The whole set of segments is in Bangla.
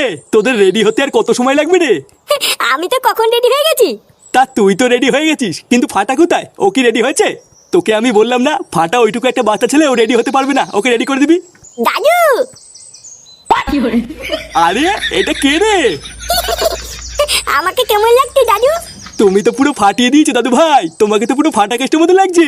কিরে তোদের রেডি হতে আর কত সময় লাগবে রে? আমি তো কখন রেডি হয়ে গেছি? তা তুই তো রেডি হয়ে গেছিস কিন্তু ফাটা কোথায়? ও কি রেডি হয়েছে? তোকে আমি বললাম না ফাটা ওইটুকু একটা বাচ্চা ছেলে ও রেডি হতে পারবে না ওকে রেডি করে দিবি? দাদু! আরে এটা কে রে? আমাকে কেমন লাগছে দাদু? তুমি তো পুরো ফাটিয়ে দিয়েছ দাদু ভাই। তোমাকে তো পুরো ফাটা কেস্টের মতো লাগছে।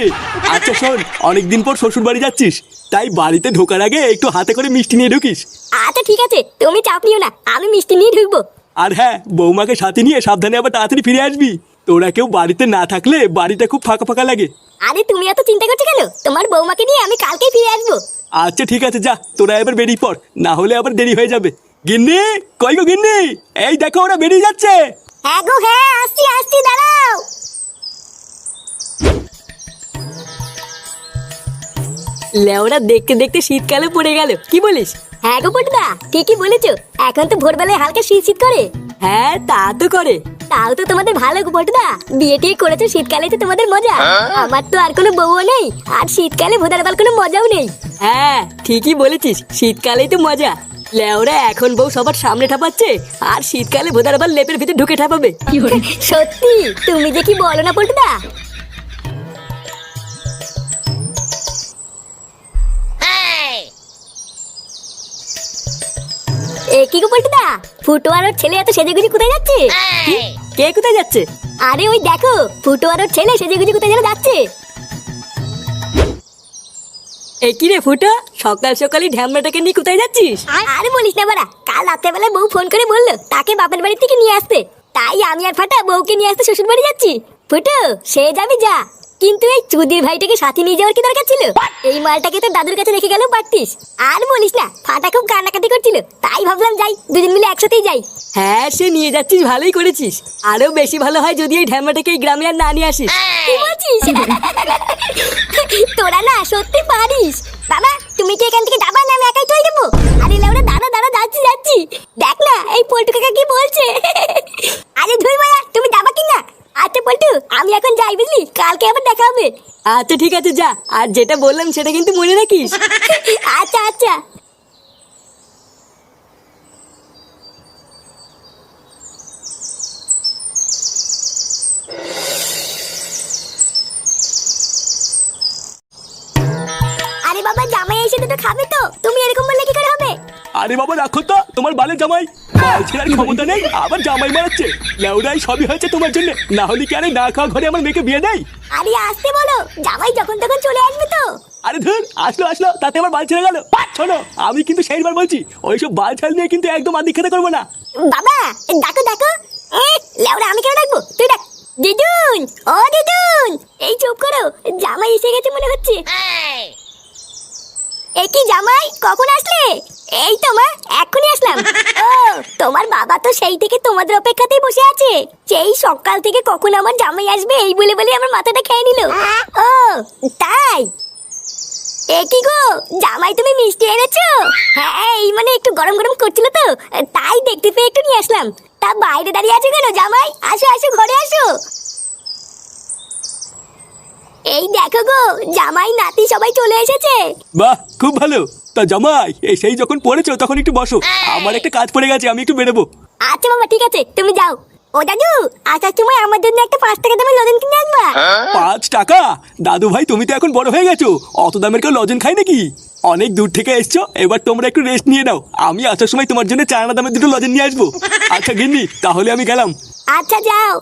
আচ্ছা শোন অনেকদিন পর শ্বশুর বাড়ি যাচ্ছিস। তাই বাড়িতে ঢোকার আগে একটু হাতে করে মিষ্টি নিয়ে ঢুকিস। আচ্ছা ঠিক আছে তুমি চাপ নিও না আমি মিষ্টি নিয়ে ঢুকবো। আর হ্যাঁ বৌমাকে সাথে নিয়ে সাবধানে আবার তাড়াতাড়ি ফিরে আসবি। তোরা কেউ বাড়িতে না থাকলে বাড়িটা খুব ফাঁকা ফাঁকা লাগে। আরে তুমি এত চিন্তা করছ কেন? তোমার বৌমাকে নিয়ে আমি কালকেই ফিরে আসব। আচ্ছা ঠিক আছে যা তোরা এবার বেরিয়ে পড়। না হলে আবার দেরি হয়ে যাবে। গিন্নি কই গো গিন্নি? এই দেখো ওরা বেরিয়ে যাচ্ছে। হ্যাঁ গো হ্যাঁ আসছি আসছি দাঁড়াও। লেওরা দেখতে দেখতে শীতকালে পড়ে গেল। কি বলিস? হ্যাঁ গো পটুদা ঠিকই বলেছ। এখন তো ভোরবেলায় হালকা শীত শীত করে। হ্যাঁ তা তো করে। তাও তো তোমাদের ভালো গো পটুদা। বিয়ে টিয়ে করেছ শীতকালে তো তোমাদের মজা। আমার তো আর কোনো বউও নেই। আর শীতকালে ভোদার বাল কোনো মজাও নেই। হ্যাঁ ঠিকই বলেছিস। শীতকালেই তো মজা। লেওরা এখন বউ সবার সামনে ঠাপাচ্ছে আর শীতকালে ভোদার আবার লেপের ভিতরে ঢুকে ঠাপাবে। সত্যি তুমি যে কি বলো না পটুদা এ কি গো পল্টুদা? ফুটো আর ওর ছেলে এত সেজেগুজি কোথায় যাচ্ছে? কে কোথায় যাচ্ছে? আরে ওই দেখো ফুটো আর ওর ছেলে সেজেগুজি কোথায় যেন যাচ্ছে। এ কি রে ফুটো, সকাল সকালই ঢ্যামড়াটাকে নিয়ে কোথায় যাচ্ছিস? আরে বলিস না বাড়া, কাল রাত্রেবেলায় বউ ফোন করে বলল, তাকে বাপের বাড়ি থেকে নিয়ে আসতে। তাই আমি আর ফাটা বউকে নিয়ে আসতে শ্বশুর বাড়ি যাচ্ছি। ফুটো, সে যাবি যা। কিন্তু এই চুদির ভাইটাকে সাথে নিয়ে যাওয়ার কি দরকার ছিল? এই মালটাকে তো দাদুর কাছে রেখে গেলেও পারতিস? আর বলিস না ফাটা খুব কান্নাকাটি করছিল তাই ভাবলাম যাই দুজন মিলে একসাথেই যাই। হ্যাঁ সে নিয়ে যাচ্ছিস ভালোই করেছিস। আরও বেশি ভালো হয় যদি এই ঢ্যামড়াটাকে এই গ্রামে আর না নিয়ে আসিস। কি বলছিস? তোরা না সত্যি পারিস। বাবা তুমি কি এখান থেকে যাবা না আমি একাই চলে যাব? আরে লাউরা দাদা দাদা যাচ্ছি যাচ্ছি দেখ না এই পল্টু কাকা কি বলছে আরে ধুই মায়া তুমি যাবা কি না আচ্ছা পল্টু আমি এখন যাই বুঝলি কালকে আবার দেখা হবে আচ্ছা ঠিক আছে যা। আর যেটা বললাম সেটা কিন্তু মনে রাখিস। আচ্ছা আচ্ছা। আরে বাবা রাখো তো। তোমার বালের জামাই। বাল ছেড়ার ক্ষমতা নেই আবার জামাই মারাচ্ছে। লেউরাই সবই হয়েছে তোমার জন্য। না হলে কি আরে না খাওয়া ঘরে আমার মেয়েকে বিয়ে দেয়? আরে আসতে বলো। জামাই যখন তখন চলে আসবে তো। আরে ধর আসলো আসলো। তাতে আমার বাল ছেড়ে গেল। শোনো আমি কিন্তু সেইবার বলছি ওইসব বাল ছাল নিয়ে কিন্তু একদম আদি খেতে করব না। বাবা ডাকো ডাকো এ লেওরা আমি কেন ডাকবো? তুই ডাক। দিদুন ও দিদুন এই চুপ করো। জামাই এসে গেছে মনে হচ্ছে। এ কি জামাই কখন আসলে? এই তো মা এক্ষুনি আসলাম। তোমার বাবা তো সেই থেকে তোমাদের অপেক্ষাতেই বসে আছে। সেই সকাল থেকে কখন আমার জামাই আসবে, এই বলে বলে আমার মাথাটা খেয়ে নিল। ও, তাই? এ গো, জামাই তুমি মিষ্টি এনেছো? হ্যাঁ এই মানে একটু গরম গরম করছিল তো, তাই দেখতে পেয়ে একটু নিয়ে আসলাম। তা বাইরে দাঁড়িয়ে আছো কেন জামাই? আসো আসো, ঘরে আসো। এই দেখো গো জামাই নাতি সবাই চলে এসেছে। বাহ খুব ভালো। তা জামাই এই সেই যখন পড়েছো তখন একটু বসো। আমার একটা কাজ পড়ে গেছে আমি একটু বেরোবো। আচ্ছা বাবা ঠিক আছে তুমি যাও। ও দাদু আসার সময় আমার জন্য একটা পাঁচ টাকা দামের লজেন কিনে আনবা। পাঁচ টাকা? দাদু ভাই তুমি তো এখন বড় হয়ে গেছো। অত দামের কেউ লজেন খাই নাকি? অনেক দূর থেকে এসছো এবার তোমরা একটু রেস্ট নিয়ে নাও। আমি আসার সময় তোমার জন্য চায়না দামের দুটো লজেন নিয়ে আসব। আচ্ছা গিন্নি তাহলে আমি গেলাম। আচ্ছা যাও।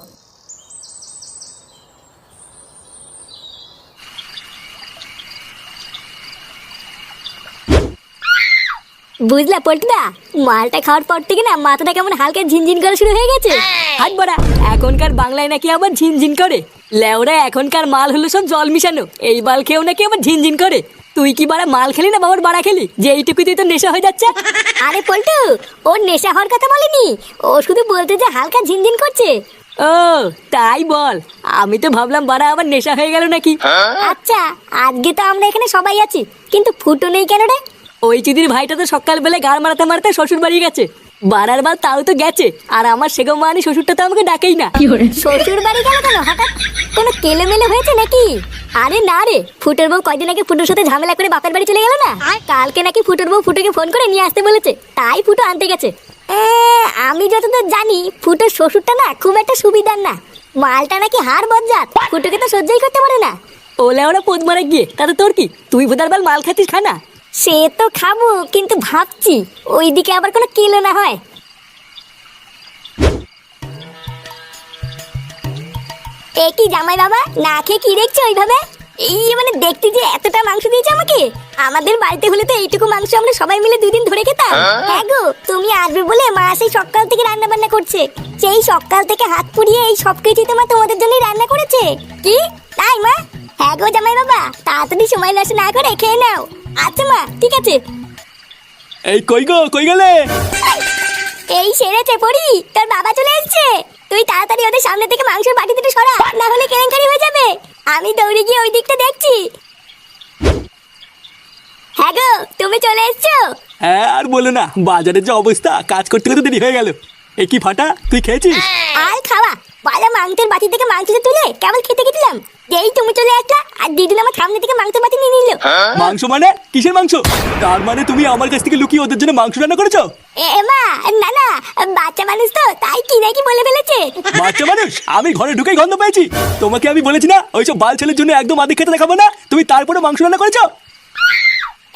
বুঝলা পল্টুদা মালটা খাওয়ার পর থেকে না মাথাটা কেমন হালকা ঝিনঝিন করা শুরু হয়ে গেছে। হাট বড়া এখনকার বাংলায় নাকি আবার ঝিনঝিন করে? লেওরা এখনকার মাল হলো সব জল মিশানো। এই বাল খেয়েও নাকি আবার ঝিনঝিন করে। তুই কি বাড়া মাল খেলি না বাবার বাড়া খেলি? যে এইটুকুতেই তো নেশা হয়ে যাচ্ছে। আরে পল্টু ওর নেশা হওয়ার কথা বলেনি। ও শুধু বলতে যে হালকা ঝিনঝিন করছে। ও তাই বল। আমি তো ভাবলাম বাড়া আবার নেশা হয়ে গেল নাকি। আচ্ছা আজকে তো আমরা এখানে সবাই আছি। কিন্তু ফুটো নেই কেন রে? ওই চিদির ভাইটা তো সকালবেলা গাড় মারাতে মারাতে শ্বশুর বাড়ি গেছে। বাড়ার বাল তাও তো গেছে আর আমার সেগো মানি শ্বশুরটা তো আমাকে ডাকেই না। শ্বশুর বাড়ি গেল কেন? হঠাৎ কোনো কেলেমেলে হয়েছে নাকি? আরে না রে ফুটোর বউ কয়দিন আগে ফুটোর সাথে ঝামেলা করে বাপের বাড়ি চলে গেল না? কালকে নাকি ফুটোর বউ ফুটোকে ফোন করে নিয়ে আসতে বলেছে তাই ফুটো আনতে গেছে। আমি যতদূর জানি ফুটো শ্বশুরটা না খুব একটা সুবিধার না। মালটা নাকি হার বজ্জাত ফুটোকে তো সহ্যই করতে পারে না। ও লেওরা পোদ মারা গিয়ে তাতে তোর কি? তুই বোধার বাল মাল খাচ্ছিস খানা? সে তো খাব কিন্তু ভাবছি ওইদিকে আবার কোনো কিলো না হয়। এ কি জামাই বাবা না খেয়ে কি দেখছ ওইভাবে? এই মানে দেখতে যে এতটা মাংস দিয়েছে আমাকে আমাদের বাড়িতে হলে তো এইটুকু মাংস আমরা সবাই মিলে দুই দিন ধরে খেতাম। হ্যাঁ? গো তুমি আসবে বলে মা সেই সকাল থেকে রান্না বান্না করছে। সেই সকাল থেকে হাত পুড়িয়ে এই সব কিছুই তোমার তোমাদের জন্যই রান্না করেছে। কি? তাই মা? হ্যাঁ গো জামাই বাবা তাড়াতাড়ি সময় নষ্ট না করে খেয়ে নাও। আচ্ছা মা ঠিক আছে। এই কই গো কই গেলে? এই সেরেছে পড়ি তোর বাবা চলে এসেছে। তুই তাড়াতাড়ি ওদের সামনে থেকে মাংসের বাটি দুটো সরা না হলে কেলেঙ্কারি হয়ে যাবে। আমি দৌড়ে গিয়ে ওই দিকটা দেখছি। হ্যাঁ গো তুমি চলে এসছো? হ্যাঁ আর বলো না বাজারের যে অবস্থা কাজ করতে করতে দেরি হয়ে গেল। এ কি ফাটা তুই খেয়েছিস? আর খাওয়া বালা মাংসের বাটি থেকে মাংসটা তুলে কেবল খেতে গেছিলাম। যেই তুমি চলে আসলা আর দিদিন আমার সামনে থেকে মাংসের বাটি নিয়ে নিল। মাংস মানে? কিসের মাংস? তার মানে তুমি আমার কাছ থেকে লুকিয়ে ওদের জন্য মাংস রান্না করেছ? এ মা না না বাচ্চা মানুষ তো তাই কি নাকি বলে ফেলেছে? বাচ্চা মানুষ? আমি ঘরে ঢুকে গন্ধ পেয়েছি। তোমাকে আমি বলেছি না ওইসব বাল ছেলের জন্য একদম আদিক খেতে দেখাবো না। তুমি তারপরে মাংস রান্না করেছ?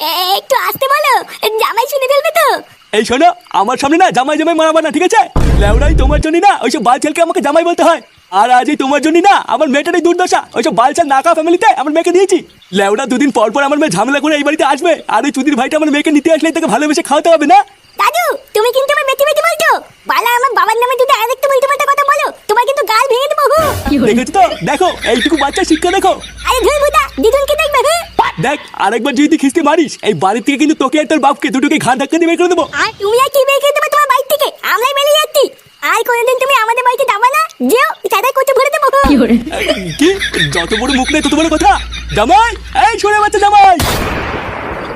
এ, একটু আসতে বলো জামাই শুনে ফেলবে তো। এই শোনো আমার সামনে না জামাই জামাই মারাবার না ঠিক আছে? লেওড়াই তোমার জন্য না ওইসব বাল ছেলকে আমাকে জামাই বলতে হয়। আর আজই তোমার জন্য না আমার মেয়েটারই দুর্দশা ওইসব বালচাল নাকা ফ্যামিলিতে আমার মেয়েকে দিয়েছি। লেওড়া দুদিন পর পর আমার মেয়ে ঝামেলা করে এই বাড়িতে আসবে আর ওই চুদির ভাইটা আমার মেয়েকে নিতে আসলে তাকে ভালোবেসে খাওয়াতে হবে না? দাদু তুমি কিন্তু আমার বেটি বেটি বলছো? বালা আমার বাবার নামে যদি আর একটু বলতে কথা বলো তোমার কিন্তু গাল ভেঙে দেবো। দেখেছ তো? দেখো এইটুকু বাচ্চা শিক্ষা দেখো। আরে ধুই বুদা দিদুনকে দেখবে হ্যাঁ দেখ আরেকবার যদি খিস্তি মারিস এই বাড়ি থেকে কিন্তু তোকে আর তোর বাপকে দুটোকে ঘান ধাক্কা দিয়ে বের করে দেবো। আর তুমি আর কি বের করে দেবে তোমার বাড়ি থেকে? আমরাই বেরিয়ে যাচ্ছি। আর কোনোদিন তুমি আমাদের বাড়িতে যাবে না? যেও সাদা করতে ভরে দেবো। কি যত বড় মুখ নেই তত বড় কথা? জামাই এই শুনে বাচ্চা জামাই।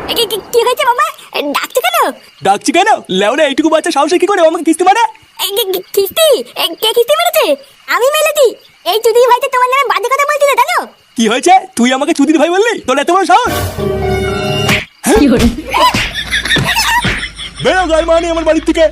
কি- কি- কি হয়েছে বাবা ডাকছো কেন? ডাকছি কেন? লেওরা এইটুকু বাচ্চা সাহসে কি করে? আমাকে কিস্তি মারে? কিস্তি এ, কে কিস্তি মেরেছে? আমি মেলেছি এই চুদির ভাইতে তোমার নামে বাজে কথা বলছিল জানো? কি হয়েছে? তুই আমাকে চুদির ভাই বললি? তোর এত বড় সাহস? বেরো যাই মানি আমার বাড়ির থেকে।